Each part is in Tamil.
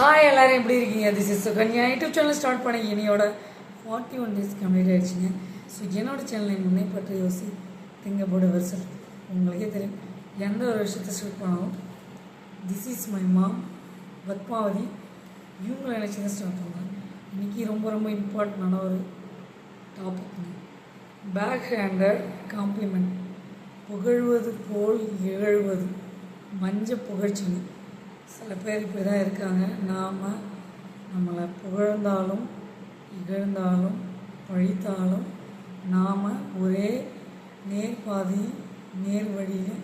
ஹாய் எல்லோரும் எப்படி இருக்கீங்க? This is Sukanya YouTube channel start பண்ண இனியோட ஃபார்ட்டி ஒன் டேஸ் கம்ப்ளீட் ஆகிடுச்சிங்க ஸோ என்னோடய சேனலை முன்னே பற்றி யோசி திங்க போட வருஷம். உங்களுக்கே தெரியும். எந்த ஒரு விஷயத்தை ஸ்டார்ட் பண்ணாலும் this is my mom Padmavathi. இவங்களை நினச்சி தான் ஸ்டார்ட் பண்ணாங்க. இன்றைக்கி ரொம்ப ரொம்ப இம்பார்ட்டண்டான ஒரு டாபிக்ங்க பேக் ஹேண்டர் காம்ப்ளிமெண்ட் புகழ்வது போல் இகழ்வது. மஞ்ச புகழ்ச்சிங்க. சில பேர் இப்படி தான் இருக்காங்க. நாம் நம்மளை புகழ்ந்தாலும் இகழ்ந்தாலும் பழித்தாலும் நாம் ஒரே நேர்பாதி நேர் வழியில்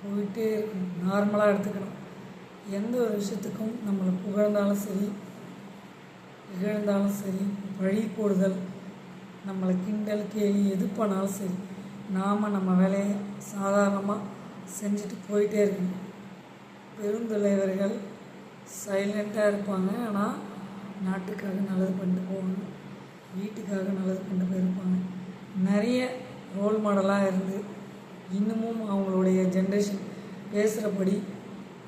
போயிட்டே இருக்கணும். நார்மலாக எடுத்துக்கணும். எந்த ஒரு விஷயத்துக்கும் நம்மளை புகழ்ந்தாலும் சரி இகழ்ந்தாலும் சரி பழி போடுதல் நம்மளை கிண்டல் கேலி எது பண்ணாலும் சரி நாம் நம்ம வேலையை சாதாரணமாக செஞ்சுட்டு போயிட்டே இருக்கணும். பெருந்தலைவர்கள் சைலண்ட்டாக இருப்பாங்க. ஆனால் நாட்டுக்காக நல்லது பண்ணிட்டு போவாங்க. வீட்டுக்காக நல்லது பண்ணிட்டு போயிருப்பாங்க. நிறைய ரோல் மாடலாக இருந்து இன்னமும் அவங்களுடைய ஜென்ரேஷன் பேசுகிறபடி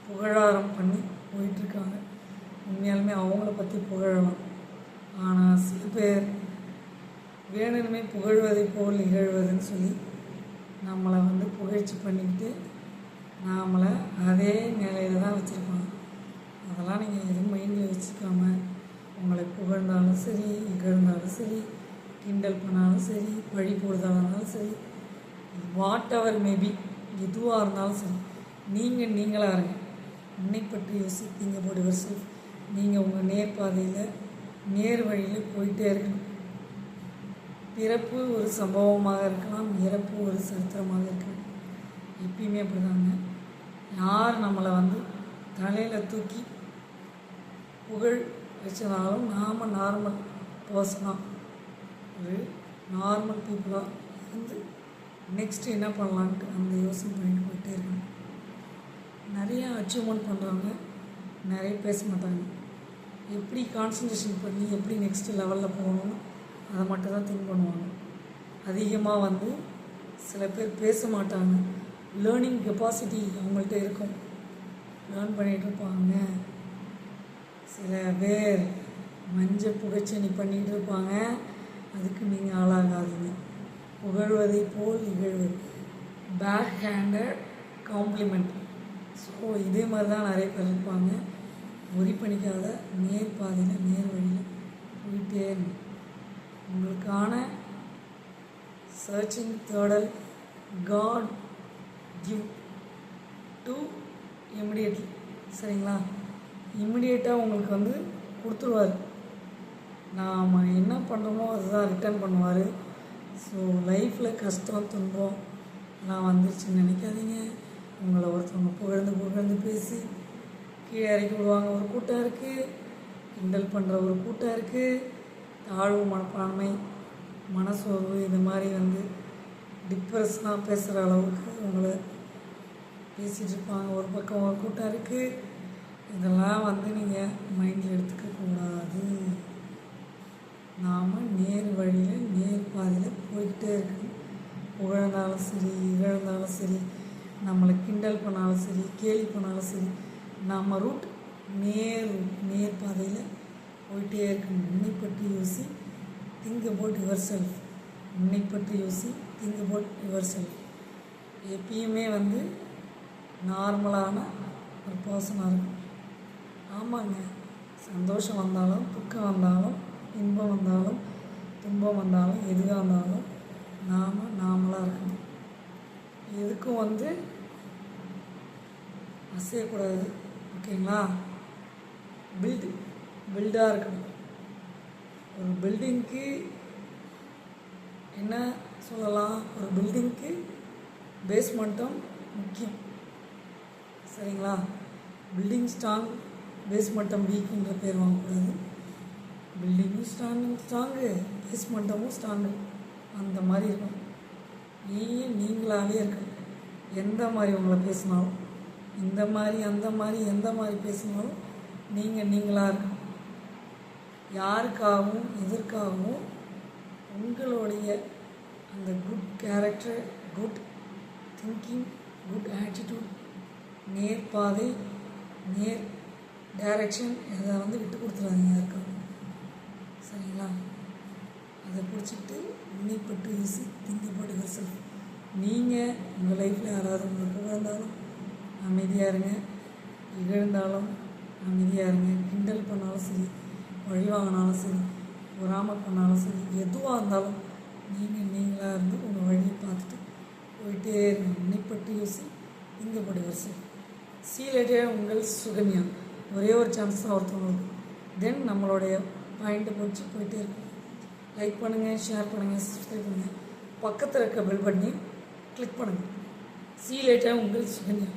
புகழாரம் பண்ணி போயிட்டுருக்காங்க. உண்மையாலுமே அவங்கள பற்றி புகழலாம். ஆனால் சில பேர் வேணுமே புகழ்வதை போல் நிகழ்வதுன்னு சொல்லி நம்மளை வந்து புகழ்ச்சி பண்ணிக்கிட்டு நாமளை அதே நிலையில தான் வச்சுருப்பாங்க அதெல்லாம் நீங்கள் எதுவும் மைண்டில் வச்சுக்காம உங்களை புகழ்ந்தாலும் சரி இகழ்ந்தாலும் சரி கிண்டல் பண்ணாலும் சரி பழி இருந்தாலும் சரி வாட் எவர் மேபி எதுவாக இருந்தாலும் சரி நீங்கள் நீங்களாக இருங்க. உன்னை பற்றி யோசிப்பீங்க போடு வருஷம் நீங்கள் உங்கள் நேர்பாதையில் நேர் வழியில் போயிட்டே இருக்கணும். பிறப்பு ஒரு சம்பவமாக இருக்கலாம் இறப்பு ஒரு சரித்திரமாக இருக்கலாம். எப்பயுமே அப்படிதாங்க. யார் நம்மளை வந்து தலையில் தூக்கி புகழ் வச்சதாலும் நாம் நார்மல் பர்சனாக ஒரு நார்மல் பீப்புளாக இருந்து நெக்ஸ்ட் என்ன பண்ணலான்ட்டு அந்த யோசனை பண்ணிட்டு போயிட்டே இருக்கணும் நிறையா அச்சீவ்மெண்ட் பண்ணுறவங்க நிறைய பேச மாட்டாங்க. எப்படி கான்சன்ட்ரேஷன் பண்ணி எப்படி நெக்ஸ்ட் லெவலில் போகணும்னு அதை மட்டும் தான் திங்க் பண்ணுவாங்க. அதிகமாக வந்து சில பேர் பேச மாட்டாங்க. லேர்னிங் கெப்பாசிட்டி அவங்கள்ட்ட இருக்கும். லேர்ன் பண்ணிகிட்டு இருப்பாங்க. சில பேர் மஞ்சள் புகைச்சனி பண்ணிகிட்டு இருப்பாங்க. அதுக்கு நீங்கள் ஆளாகாதீங்க. புகழ்வதை போல் இகழ்வது பேக் ஹேண்டட் காம்ப்ளிமெண்ட் ஸோ இதே மாதிரி தான் நிறைய பேர் இருப்பாங்க. ஒரி பண்ணிக்காத நேர் பாதையில் நேர் வழியில் போயிட்டே உங்களுக்கான சர்ச்சிங் தேடல் காட் கிவ் டு இமிடியேட்லி சரிங்களா? இமிடியேட்டாக உங்களுக்கு வந்து கொடுத்துருவார். நாம் என்ன பண்ணுறோமோ அதுதான் ரிட்டர்ன் பண்ணுவார். ஸோ லைஃப்பில் கஷ்டம் துன்பம் நான் வந்துருச்சுன்னு நினைக்காதீங்க. உங்களை ஒருத்தவங்க புகழ்ந்து புகழ்ந்து பேசி கீழே இறக்கி விடுவாங்க. ஒரு கூட்டம் இருக்குது கிண்டல் பண்ணுற ஒரு கூட்டம் இருக்குது தாழ்வு மனப்பான்மை மனசோர்வு இது மாதிரி வந்து டிப்ரெஷனாக பேசுகிற அளவுக்கு உங்களை பேசிகிட்டு இருப்பாங்க. ஒரு பக்கம் ஒரு கூட்டம் இருக்குது இதெல்லாம் வந்து நீங்கள் மைண்டில் எடுத்துக்க கூடாது. நாம் நேர் வழியில் நேர் பாதையில் போய்கிட்டே இருக்கணும். புகழ்ந்தாலும் சரி இகழ்ந்தாலும் சரி நம்மளை கிண்டல் பண்ணாலும் சரி கேலி பண்ணாலும் சரி நம்ம ரூட் நேர் நேர் பாதையில் போயிட்டே இருக்கணும். உன்னை பற்றி யோசி திங்க் அபவுட் யுவர் செல்ஃப் உன்னை பற்றி யோசி திங்க் அபவுட் யுவர் செல்ஃப் எப்பயுமே வந்து நார்மலான ஒரு பர்சனாக இருக்கும். ஆமாங்க. சந்தோஷம் வந்தாலும் துக்கம் வந்தாலும் இன்பம் வந்தாலும் துன்பம் வந்தாலும் எதுவாக இருந்தாலும் நாம் நாமளாக இருக்கணும். எதுக்கும் வந்து அசையக்கூடாது. ஓகேங்களா? பில்டு பில்டாக இருக்கணும். ஒரு பில்டிங்க்கு என்ன சொல்லலாம். ஒரு பில்டிங்க்கு பேஸ்மெண்ட்டும் முக்கியம் சரிங்களா? பில்டிங் ஸ்ட்ராங் பேஸ்மெண்ட்டம் வீக்குன்ற பேர் வாங்கக்கூடாது. பில்டிங்கும் ஸ்ட்ராங் ஸ்ட்ராங்கு பேஸ்மெண்ட்டமும் ஸ்ட்ராங்கு அந்த மாதிரி இருக்கும் நீயும் நீங்களாகவே இருக்கணும். எந்த மாதிரி உங்களை பேசினாலும் இந்த மாதிரி அந்த மாதிரி எந்த மாதிரி பேசினாலும் நீங்கள் நீங்களாக இருக்கணும். யாருக்காகவும் எதற்காகவும் உங்களுடைய அந்த good character good thinking good attitude நேர் பாதை நேர் டைரக்ஷன் இதை வந்து விட்டு கொடுத்துருவாங்க யாருக்கும். சரிங்களா? அதை பிடிச்சிக்கிட்டு உன்னிப்பட்டு யூசி திங்கப்பட்டு யோசல் நீங்கள் உங்கள் லைஃப்பில் யாராவது உங்களுக்கு புகழ்ந்தாலும் அமைதியாக இருங்க. இகழ்ந்தாலும் அமைதியாக இருங்க. கிண்டல் பண்ணாலும் சரி வழி வாங்கினாலும் சரி பொறாமல் பண்ணாலும் சரி எதுவாக இருந்தாலும் நீங்கள் நீங்களாக இருந்து உங்கள் வழியை பார்த்துட்டு போயிட்டே இருங்க. உன்னிப்பட்டு யோசி. திங்கப்பட்டு யோசி சீலேட்டே உங்கள் சுகன்யா. ஒரே ஒரு சான்ஸ் தான் ஒருத்தவங்களுக்கு. தென் நம்மளுடைய பாயிண்ட்டை பிடிச்சி போயிட்டே இருக்கும் லைக் பண்ணுங்கள் ஷேர் பண்ணுங்கள் சப்ஸ்கிரைப் பண்ணுங்கள் பக்கத்தில் இருக்க பெல் பட்டனையும் கிளிக் பண்ணுங்கள் சீலேட்டே உங்கள் சுகன்யா.